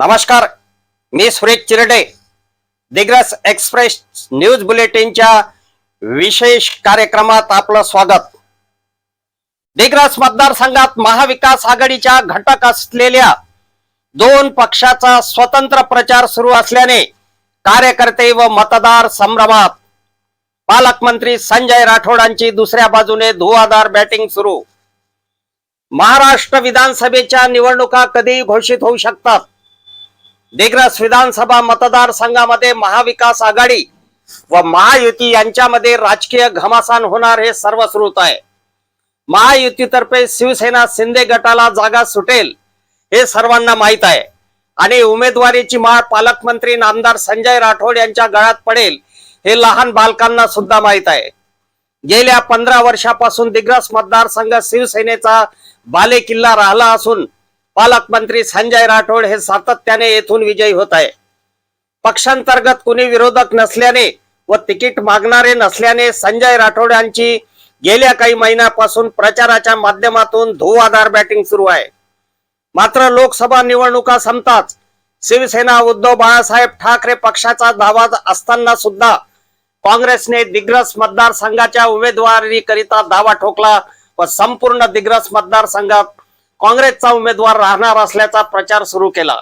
नमस्कार मी Suresh Chirde. Digras express news बुलेटिनच्या विशेष कार्यक्रमात आपलं स्वागत. दिग्रस मतदारसंघात महाविकास आघाडीच्या घटक असलेल्या दोन पक्षाचा स्वतंत्र प्रचार सुरू असल्याने कार्यकर्ते व मतदार संभ्रमात. पालकमंत्री संजय राठोडांची दुसऱ्या बाजूने धुवाधार बॅटिंग सुरू. महाराष्ट्र विधानसभेच्या निवडणुका कधी घोषित होऊ शकतात? दिग्रस विधानसभा मतदारसंघामध्ये महाविकास आघाडी व महायुती यांच्यामध्ये राजकीय घमासान होणार हे सर्वश्रुत आहे. महायुतीतर्फे शिवसेना शिंदे गटाला जागा सुटेल हे सर्वांना माहीत आहे. आणि उमेदवारीची माळ पालकमंत्री नामदार संजय राठोड यांच्या गळ्यात पडेल हे लहान बालकांना सुद्धा माहीत आहे. गेल्या पंधरा वर्षापासून दिग्रस मतदारसंघ शिवसेनेचा बालेकिल्ला राहिला असून पालकमंत्री संजय राठोड हे सातत्याने येथून विजयी होत आहे. पक्षांतर्गत कुणी विरोधक नसल्याने व तिकीट मागणारे नसल्याने संजय राठोड यांची गेल्या काही महिन्यापासून प्रचाराच्या माध्यमातून धुवाधार बॅटिंग सुरू आहे. मात्र लोकसभा निवडणुका संपताच शिवसेना उद्धव बाळासाहेब ठाकरे पक्षाचा दावा असताना सुद्धा काँग्रेसने दिग्रस मतदारसंघाच्या उमेदवारीकरिता दावा ठोकला व संपूर्ण दिग्रस मतदारसंघात काँग्रेसचा उमेदवार राहणार असल्याचा प्रचार सुरू केला.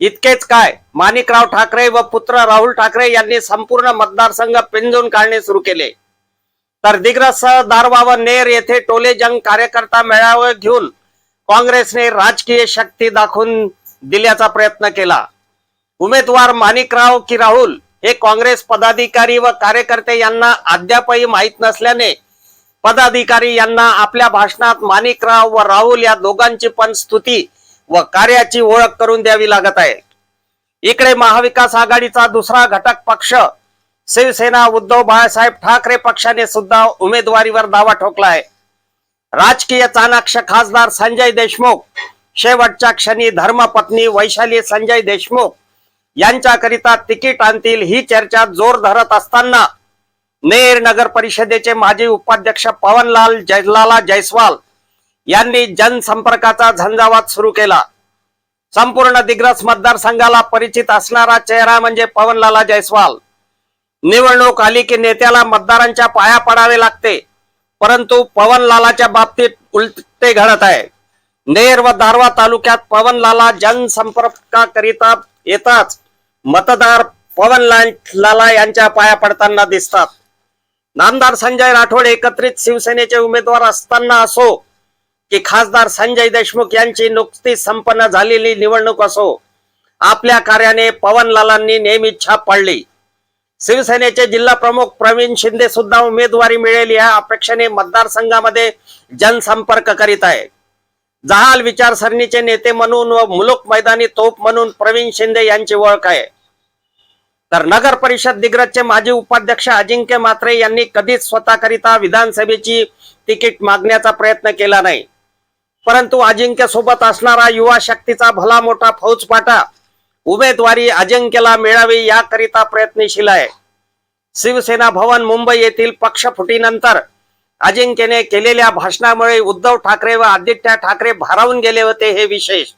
इतकेच काय माणिकराव ठाकरे व पुत्र राहुल ठाकरे यांनी संपूर्ण मतदारसंघ पिंजून काढणे सुरू केले. तर दिग्रस दारवा व नेर येथे टोले जंग कार्यकर्ता मेळावे घेऊन काँग्रेसने राजकीय शक्ती दाखवून दिल्याचा प्रयत्न केला. उमेदवार माणिकराव की राहुल हे काँग्रेस पदाधिकारी व कार्यकर्ते यांना अद्यापही माहीत नसल्याने पदाधिकारी यांना आपल्या भाषणात माणिकराव व राहुल या दोघांची पण स्तुती व कार्याची ओळख करून द्यावी लागत आहे. इकडे महाविकास आघाडीचा दुसरा घटक पक्ष शिवसेना उद्धव बाळासाहेब ठाकरे पक्षाने सुद्धा उमेदवारीवर दावा ठोकला आहे. राजकीय चाणाक्ष खासदार संजय देशमुख शेवटच्या क्षणी धर्मपत्नी वैशाली संजय देशमुख यांच्याकरिता तिकीट आणतील ही चर्चा जोर धरत असताना नेर नगर परिषदेचे माजी उपाध्यक्ष पवनलाल जयलाला जयस्वाल यांनी जनसंपर्काचा झंझावात सुरू केला. संपूर्ण दिग्रस मतदारसंघाला परिचित असणारा चेहरा म्हणजे पवनलाला जयस्वाल. निवडणूक आली की नेत्याला मतदारांच्या पाया पडावे लागते परंतु पवनलालाच्या बाबतीत उलटे घडत आहे. नेर व दारवा तालुक्यात पवनलाला जनसंपर्काकरिता येताच मतदार पवनलाल लाला यांच्या पाया पडताना दिसतात. नामदार संजय राठोड एकत्रित शिवसेनेचे उमेदवार असताना असो की खासदार संजय देशमुख यांची नुकतीच संपन्न झालेली निवडणूक असो आपल्या कार्याने पवनलालांनी नेहमी छाप पाडली. शिवसेनेचे जिल्हा प्रमुख प्रवीण शिंदे सुद्धा उमेदवारी मिळेल या अपेक्षेने मतदारसंघामध्ये जनसंपर्क करीत आहे. जहाल विचारसरणीचे नेते म्हणून व मुलुक मैदानी तोप म्हणून प्रवीण शिंदे यांची ओळख आहे. तर नगर परिषद दिग्रजचे माजी उपाध्यक्ष अजिंक्य मात्रे यांनी कधीच स्वतःकरिता विधानसभेची तिकीट मागण्याचा प्रयत्न केला नाही. परंतु अजिंक्य सोबत असणारा युवा शक्तीचा भला मोठा फौजपाटा उमेदवारी अजिंक्यला मिळावी याकरिता प्रयत्नशील आहे. शिवसेना भवन मुंबई येथील पक्षफुटीनंतर अजिंक्यने केलेल्या भाषणामुळे उद्धव ठाकरे व आदित्य ठाकरे भारावून गेले होते हे विशेष.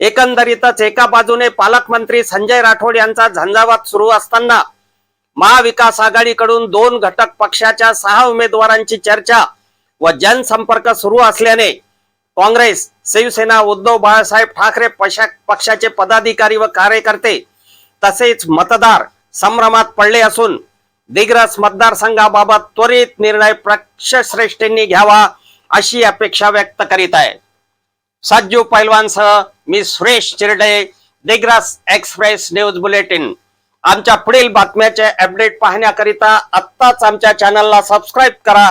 एकंदरीतच एका बाजूने पालकमंत्री संजय राठोड यांचा झंझावात सुरू असताना महाविकास आघाडीकडून दोन घटक पक्षाच्या सहा उमेदवारांची चर्चा व जनसंपर्क सुरू असल्याने काँग्रेस शिवसेना उद्धव बाळासाहेब ठाकरे पक्षाचे पदाधिकारी व कार्यकर्ते तसेच मतदार संभ्रमात पडले असून दिग्रस मतदारसंघाबाबत त्वरित निर्णय पक्षश्रेष्ठींनी घ्यावा अशी अपेक्षा व्यक्त करीत आहे. सज्जू पैलवानसह मी Suresh Chirde Digras express news bulletin. आमच्या पुढील बातम्याचे अपडेट पाहण्याकरिता आत्ताच आमच्या चॅनलला सबस्क्राईब करा.